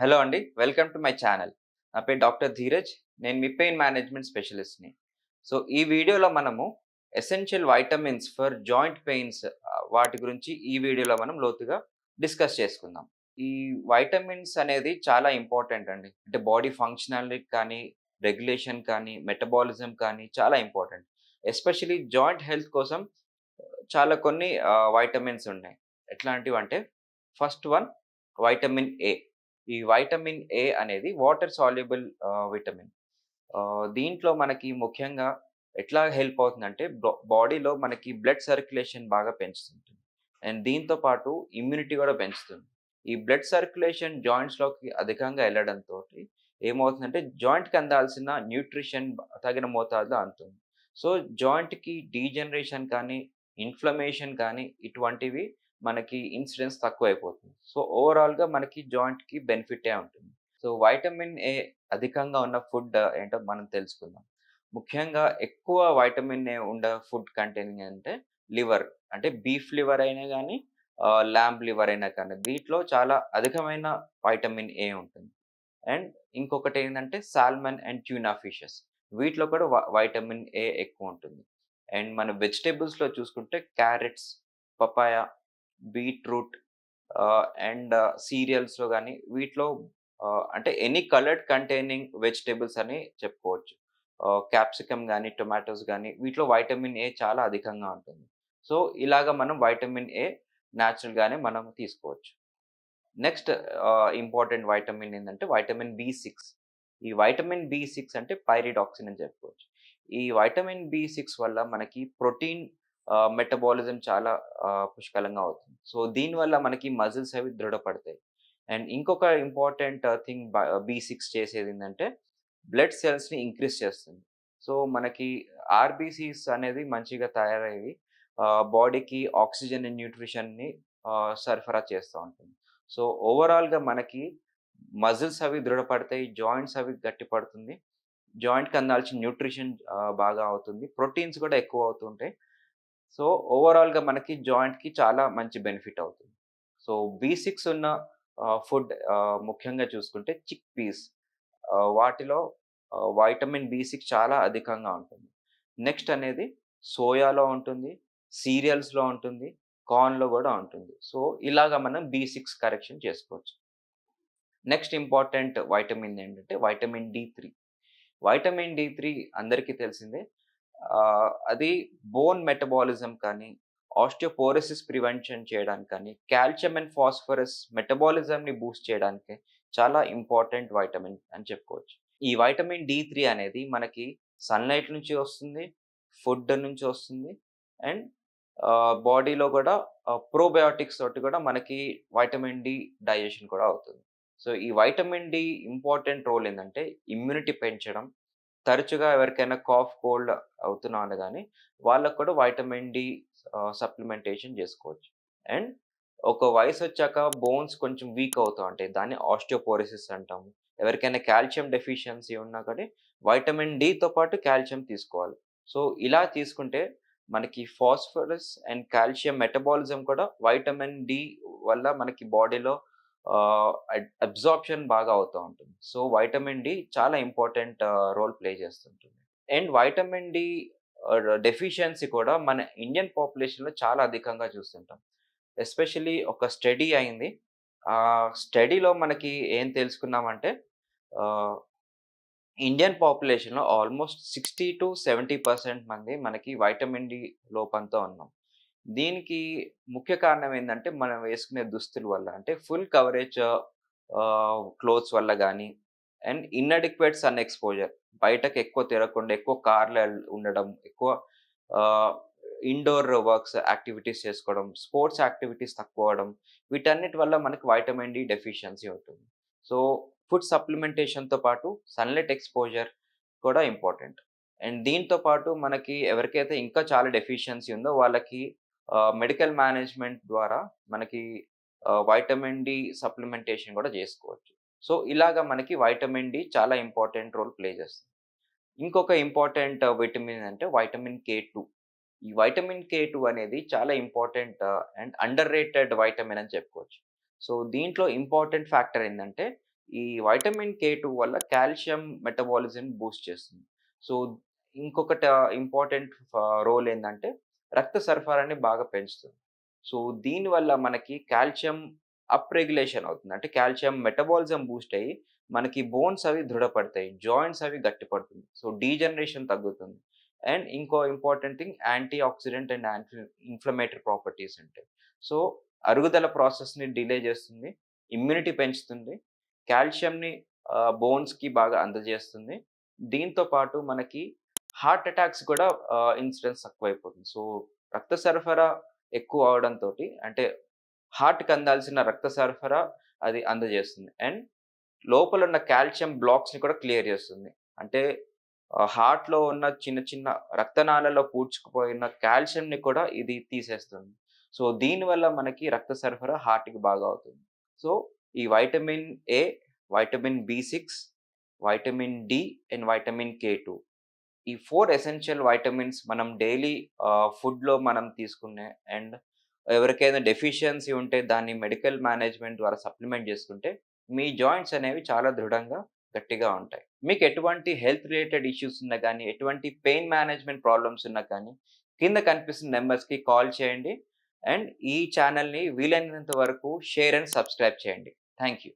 Hello అండి welcome to my channel. నా పేరు డాక్టర్ ధీరజ్ నేను మీ పెయిన్ మేనేజ్మెంట్ స్పెషలిస్ట్ని. సో ఈ వీడియోలో మనము essential vitamins for joint pains వాటి గురించి ఈ వీడియోలో మనం లోతుగా డిస్కస్ చేసుకుందాం. ఈ వైటమిన్స్ అనేది చాలా ఇంపార్టెంట్ అండి. అంటే బాడీ ఫంక్షనాలిటీ కానీ రెగ్యులేషన్ కానీ మెటబాలిజం కానీ చాలా ఇంపార్టెంట్. ఎస్పెషలీ జాయింట్ హెల్త్ కోసం చాలా కొన్ని వైటమిన్స్ ఉన్నాయి. ఎట్లాంటివి అంటే ఫస్ట్ వన్ వైటమిన్ ఏ. ఈ వైటమిన్ ఏ అనేది వాటర్ సాల్యుబుల్ విటమిన్. దీంట్లో మనకి ముఖ్యంగా ఎట్లా హెల్ప్ అవుతుందంటే బాడీలో మనకి బ్లడ్ సర్క్యులేషన్ బాగా పెంచుతుంది. అండ్ దీంతో పాటు ఇమ్యూనిటీ కూడా పెంచుతుంది. ఈ బ్లడ్ సర్క్యులేషన్ జాయింట్స్లోకి అధికంగా వెళ్ళడంతో ఏమవుతుందంటే జాయింట్కి అందాల్సిన న్యూట్రిషన్ తగిన మోతాదులో అందుతుంది సో జాయింట్కి డీజనరేషన్ కానీ ఇన్ఫ్లమేషన్ కానీ ఇటువంటివి మనకి ఇన్సిడెన్స్ తక్కువ అయిపోతుంది సో ఓవరాల్గా మనకి జాయింట్కి బెనిఫిటే ఉంటుంది. సో వైటమిన్ ఏ అధికంగా ఉన్న ఫుడ్ ఏంటో మనం తెలుసుకుందాం. ముఖ్యంగా ఎక్కువ వైటమిన్ ఏ ఉండ ఫుడ్ కంటైనింగ్ అంటే లివర్. అంటే బీఫ్ లివర్ అయినా కానీ ల్యాంబ్ లివర్ అయినా కానీ వీటిలో చాలా అధికమైన వైటమిన్ ఏ ఉంటుంది. అండ్ ఇంకొకటి ఏంటంటే సాల్మన్ అండ్ ట్యూనా ఫిషెస్. వీటిలో కూడా వైటమిన్ ఏ ఎక్కువ ఉంటుంది. అండ్ మన వెజిటేబుల్స్లో చూసుకుంటే క్యారెట్స్ పపాయ బీట్రూట్ అండ్ సీరియల్స్లో కానీ వీటిలో అంటే ఎనీ కలర్డ్ కంటైనింగ్ వెజిటేబుల్స్ అని చెప్పుకోవచ్చు. క్యాప్సికమ్ కానీ టొమాటోస్ కానీ వీటిలో వైటమిన్ ఏ చాలా అధికంగా ఉంటుంది. సో ఇలాగ మనం వైటమిన్ ఏ న్యాచురల్గానే మనం తీసుకోవచ్చు. నెక్స్ట్ ఇంపార్టెంట్ వైటమిన్ ఏంటంటే వైటమిన్ బి సిక్స్. ఈ వైటమిన్ బి సిక్స్ అంటే పైరిడాక్సిన్ అని చెప్పుకోవచ్చు. ఈ వైటమిన్ బి సిక్స్ వల్ల మనకి ప్రోటీన్ మెటబాలిజం చాలా పుష్కలంగా అవుతుంది. సో దీనివల్ల మనకి మజిల్స్ అవి దృఢపడతాయి. అండ్ ఇంకొక ఇంపార్టెంట్ థింగ్ బీ సిక్స్ చేసేది ఏంటంటే బ్లడ్ సెల్స్ని ఇంక్రీజ్ చేస్తుంది. సో మనకి ఆర్బీసీస్ అనేది మంచిగా తయారయ్యి బాడీకి ఆక్సిజన్ అండ్ న్యూట్రిషన్ని సరఫరా చేస్తూ ఉంటుంది. సో ఓవరాల్గా మనకి మజిల్స్ అవి దృఢపడతాయి జాయింట్స్ అవి గట్టిపడుతుంది. జాయింట్కి అందాల్సిన న్యూట్రిషన్ బాగా అవుతుంది. ప్రోటీన్స్ కూడా ఎక్కువ అవుతుంటాయి. సో ఓవరాల్గా మనకి జాయింట్కి చాలా మంచి బెనిఫిట్ అవుతుంది. సో బీ సిక్స్ ఉన్న ఫుడ్ ముఖ్యంగా చూసుకుంటే చిక్ పీస్ వాటిలో వైటమిన్ బి సిక్స్ చాలా అధికంగా ఉంటుంది. నెక్స్ట్ అనేది సోయాలో ఉంటుంది సీరియల్స్లో ఉంటుంది కార్న్లో కూడా ఉంటుంది. సో ఇలాగా మనం బి సిక్స్ కరెక్షన్ చేసుకోవచ్చు. నెక్స్ట్ ఇంపార్టెంట్ వైటమిన్ ఏంటంటే vitamin D three. Vitamin D three అందరికీ తెలిసిందే. అది బోన్ మెటబాలిజం కానీ ఆస్టియోపోరసిస్ ప్రివెన్షన్ చేయడానికి కానీ కాల్షియం అండ్ ఫాస్ఫరస్ మెటబాలిజంని బూస్ట్ చేయడానికి చాలా ఇంపార్టెంట్ వైటమిన్ అని చెప్పుకోవచ్చు. ఈ వైటమిన్ డి త్రీ అనేది మనకి సన్లైట్ నుంచి వస్తుంది ఫుడ్ నుంచి వస్తుంది అండ్ బాడీలో కూడా ప్రోబయోటిక్స్ తోటి కూడా మనకి వైటమిన్ డి డైజెషన్ కూడా అవుతుంది. సో ఈ వైటమిన్ డి ఇంపార్టెంట్ రోల్ ఏంటంటే ఇమ్యూనిటీ పెంచడం తరచుగా ఎవరికైనా కాఫ్ కోల్డ్ అవుతున్నా కానీ వాళ్ళకు కూడా వైటమిన్ డి సప్లిమెంటేషన్ చేసుకోవచ్చు. అండ్ ఒక వయసు వచ్చాక బోన్స్ కొంచెం వీక్ అవుతూ ఉంటాయి. దాన్ని ఆస్టియోపోరిసిస్ అంటాము. ఎవరికైనా కాల్షియం డెఫిషియన్సీ ఉన్నా కానీ వైటమిన్ డితో పాటు కాల్షియం తీసుకోవాలి. సో ఇలా తీసుకుంటే మనకి ఫాస్ఫరస్ అండ్ కాల్షియం మెటబాలిజం కూడా వైటమిన్ డి వల్ల మనకి బాడీలో అబ్జార్ప్షన్ బాగా అవుతూ ఉంటుంది. సో వైటమిన్ డి చాలా ఇంపార్టెంట్ రోల్ ప్లే చేస్తుంటుంది. అండ్ వైటమిన్ డి డెఫిషియన్సీ కూడా మన ఇండియన్ పాపులేషన్లో చాలా అధికంగా చూస్తుంటాం. ఎస్పెషలీ ఒక స్టడీ అయింది. ఆ స్టడీలో మనకి ఏం తెలుసుకున్నామంటే Indian పాపులేషన్లో almost sixty to seventy percent మంది మనకి వైటమిన్ డి లోపంతో ఉన్నాం. దీనికి ముఖ్య కారణం ఏంటంటే మనం వేసుకునే దుస్తుల వల్ల. అంటే ఫుల్ కవరేజ్ క్లోత్స్ వల్ల కానీ అండ్ ఇన్అడిక్వేట్ సన్ ఎక్స్పోజర్. బయటకు ఎక్కువ తిరగకుండా ఎక్కువ కార్లు ఉండడం ఎక్కువ ఇండోర్ వర్క్స్ యాక్టివిటీస్ చేసుకోవడం స్పోర్ట్స్ యాక్టివిటీస్ తక్కువ అవడం వీటన్నిటి వల్ల మనకి వైటమిన్ డి డెఫిషియన్సీ ఉంటుంది. సో ఫుడ్ సప్లిమెంటేషన్తో పాటు సన్లైట్ ఎక్స్పోజర్ కూడా ఇంపార్టెంట్. అండ్ దీంతో పాటు మనకి ఎవరికైతే ఇంకా చాలా డెఫిషియన్సీ ఉందో వాళ్ళకి మెడికల్ మేనేజ్మెంట్ ద్వారా మనకి వైటమిన్ డి సప్లిమెంటేషన్ కూడా చేసుకోవచ్చు. సో ఇలాగా మనకి వైటమిన్ డి చాలా ఇంపార్టెంట్ రోల్ ప్లే చేస్తుంది. ఇంకొక ఇంపార్టెంట్ విటమిన్ అంటే వైటమిన్ కే టూ. ఈ వైటమిన్ కే టూ అనేది చాలా important and underrated vitamin అని చెప్పుకోవచ్చు. సో దీంట్లో ఇంపార్టెంట్ ఫ్యాక్టర్ ఏంటంటే ఈ వైటమిన్ కే టూ వల్ల కాల్షియం మెటబాలిజం బూస్ట్ చేస్తుంది. సో ఇంకొకటి ఇంపార్టెంట్ రోల్ ఏంటంటే రక్త సరఫరాని బాగా పెంచుతుంది. సో దీనివల్ల మనకి కాల్షియం అప్ రెగ్యులేషన్ అవుతుంది. అంటే కాల్షియం మెటబాలిజం బూస్ట్ అయ్యి మనకి బోన్స్ అవి దృఢపడతాయి. జాయింట్స్ అవి గట్టిపడుతుంది. సో డీజనరేషన్ తగ్గుతుంది. అండ్ ఇంకో important thing antioxidant and anti inflammatory properties ఉంటాయి. సో అరుగుదల ప్రాసెస్ని డిలే చేస్తుంది. ఇమ్యూనిటీ పెంచుతుంది. కాల్షియంని బోన్స్కి బాగా అందజేస్తుంది. దీంతో పాటు మనకి హార్ట్ అటాక్స్ కూడా ఇన్సిడెన్స్ తక్కువైపోతుంది. సో రక్త సరఫరా ఎక్కువ అవడంతో అంటే హార్ట్కి అందాల్సిన రక్త సరఫరా అది అందజేస్తుంది. అండ్ లోపల ఉన్న కాల్షియం బ్లాక్స్ని కూడా క్లియర్ చేస్తుంది. అంటే హార్ట్లో ఉన్న చిన్న చిన్న రక్తనాళాల్లో పూడ్చుకుపోయిన కాల్షియంని కూడా ఇది తీసేస్తుంది. సో దీనివల్ల మనకి రక్త సరఫరా హార్ట్కి బాగా అవుతుంది. సో ఈ vitamin A vitamin B six vitamin D and vitamin K two ఈ ఫోర్ ఎసెన్షియల్ వైటమిన్స్ మనం డైలీ ఫుడ్లో మనం తీసుకునే అండ్ ఎవరికైనా డెఫిషియన్సీ ఉంటే దాన్ని మెడికల్ మేనేజ్మెంట్ ద్వారా సప్లిమెంట్ చేసుకుంటే మీ జాయింట్స్ అనేవి చాలా దృఢంగా గట్టిగా ఉంటాయి. మీకు ఎటువంటి హెల్త్ రిలేటెడ్ ఇష్యూస్ ఉన్నా కానీ ఎటువంటి పెయిన్ మేనేజ్మెంట్ ప్రాబ్లమ్స్ ఉన్నా కానీ కింద కనిపిస్తున్న నెంబర్స్కి కాల్ చేయండి అండ్ ఈ ఛానల్ని వీలైనంత వరకు షేర్ అండ్ సబ్స్క్రైబ్ చేయండి. Thank you